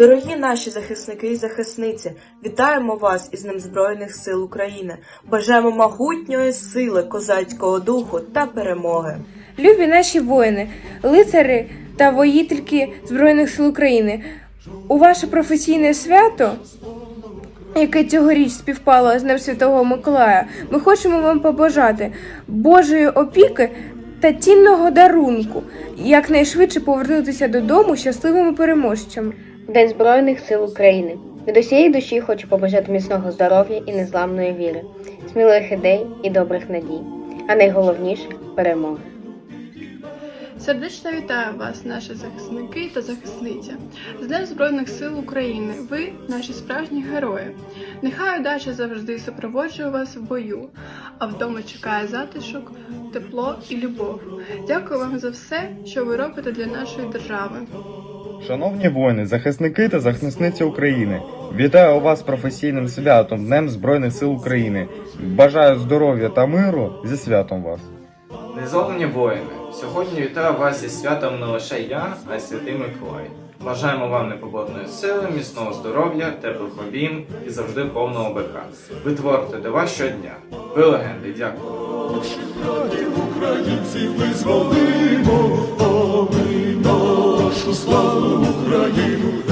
Дорогі наші захисники і захисниці, вітаємо вас із Днем Збройних сил України. Бажаємо могутньої сили, козацького духу та перемоги. Любі наші воїни, лицари та воїтельки Збройних сил України. У ваше професійне свято, яке цьогоріч співпало з Днем Святого Миколая, ми хочемо вам побажати Божої опіки та цінного дарунку, якнайшвидше повернутися додому щасливими переможцями. День Збройних сил України. Від усієї душі хочу побажати міцного здоров'я і незламної віри, сміливих ідей і добрих надій, а найголовніше перемоги. Сердечно вітаю вас, наші захисники та захисниці. З Днем Збройних сил України. Ви наші справжні герої. Нехай удача завжди супроводжує вас в бою, а вдома чекає затишок, тепло і любов. Дякую вам за все, що ви робите для нашої держави. Шановні воїни, захисники та захисниці України, вітаю вас професійним святом Днем Збройних сил України. Бажаю здоров'я та миру зі святом вас. Незламні воїни, сьогодні вітаю вас зі святом не лише я, а й святий Миколай. Бажаємо вам непоборної сили, міцного здоров'я, теплих обійм і завжди повного бика. Ви творите дива щодня. Ви легенди, дякую. Українці визволимо, а ми нашу славу Україну.